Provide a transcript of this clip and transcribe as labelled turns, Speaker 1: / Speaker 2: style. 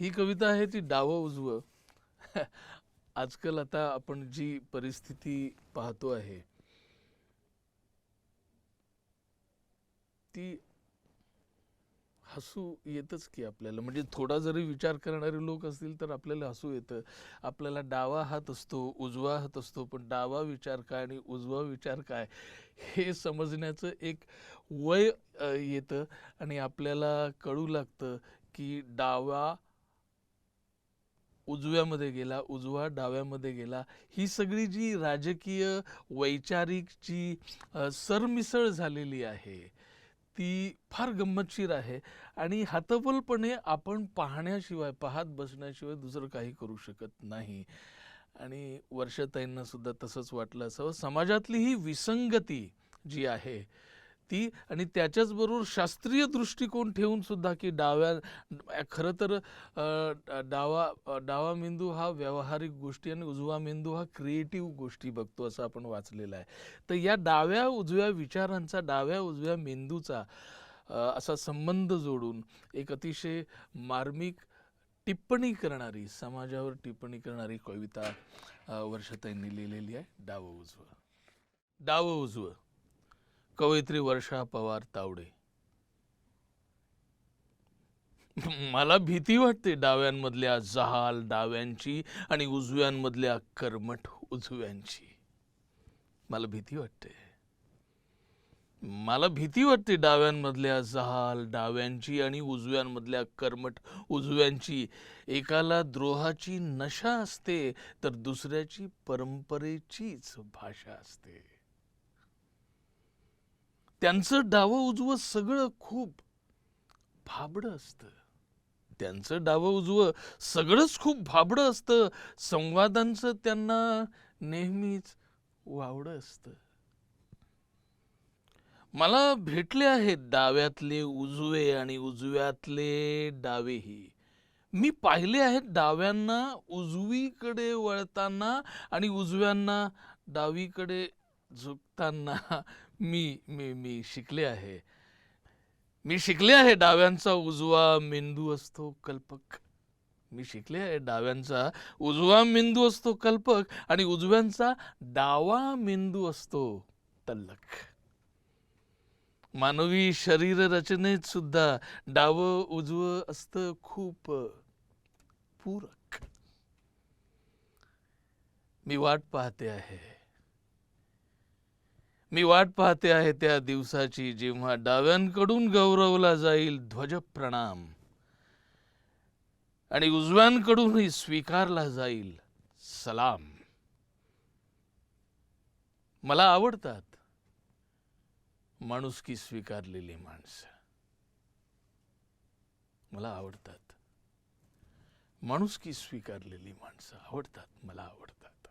Speaker 1: ही कविता आहे ती डावं उजवं. आजकाल आता आपण जी परिस्थिती पाहतो आहे ती हसू येतच की आपल्याला. म्हणजे थोडा जरी विचार करणारे लोक असतील तर आपल्याला हसू येतं. आपल्याला डावा हात असतो उजवा हात असतो पण डावा विचार काय आणि उजवा विचार काय हे समजण्याचं एक वय येतं आणि आपल्याला कळू लागतं की डावा उजव्यामध्ये गेला उजवा डाव्यामध्ये गेला. ही सगळी जी राजकीय वैचारिक जी सरमिसळ झालेली आहे ती फार गंमतशीर आहे. आणि हातबलपणे आपण पाहण्याशिवाय पाहत बसण्याशिवाय दुसरं काही करू शकत नाही. आणि वर्षताईंना सुद्धा तसंच वाटलं असावं. समाजातली ही विसंगती जी आहे ती आणि त्याच्याचबरोबर शास्त्रीय दृष्टिकोन ठेवून सुद्धा की डाव्या खरं तर डावा डावा मेंदू हा व्यावहारिक गोष्टी आणि उजवा मेंदू हा क्रिएटिव्ह गोष्टी बघतो असं आपण वाचलेलं आहे. तर या डाव्या उजव्या विचारांचा डाव्या उजव्या मेंदूचा असा संबंध जोडून एक अतिशय मार्मिक टिप्पणी करणारी समाजावर टिप्पणी करणारी कविता वर्षताईंनी लिहिलेली आहे डावं उजवं. डावं उजवं. कवयित्री वर्षा पवार तावडे. मला भीती वाटते डाव्यांमधल्या जहाल डाव्यांची आणि उजव्यांमधल्या कर्मठ उजव्यांची. मला भीती वाटते. मला भीती वाटते डाव्यांमधल्या जहाल डाव्यांची आणि उजव्यांमधल्या कर्मठ उजव्यांची. एकाला द्रोहाची नशा असते तर दुसऱ्याची परंपरेचीच भाषा असते. त्यांचं डावं उजवं सगळं खूप भाबडं असतं. त्यांचं डावं उजवं सगळंच खूप भाबडं असतं. संवादांचं त्यांना नेहमीच वावडं असतं. मला भेटले आहेत डाव्यातले उजवे आणि उजव्यातले डावेही. मी पाहिले आहेत डाव्यांना उजवीकडे वळताना आणि उजव्यांना डावीकडे झुकताना. मी मी मी शिकले आहे. मी शिकले आहे डाव्यांचा उजवा मेंदू असतो कल्पक. मी शिकले आहे डाव्यांचा उजवा मेंदू असतो कल्पक आणि उजव्यांचा डावा मेंदू असतो तल्लक. मानवी शरीर रचनेत सुद्धा डावं उजवं असतं खूप पूरक. मी वाट पाहते आहे. मी वाट पाहते आहे त्या दिवसाची जेव्हा डाव्यांकडून गौरवला जाईल ध्वज प्रणाम आणि उजव्यांकडूनही स्वीकारला जाईल सलाम. मला आवडतात माणुसकी स्वीकारलेली माणसं. मला आवडतात. माणुसकी स्वीकारलेली माणसं आवडतात मला आवडतात.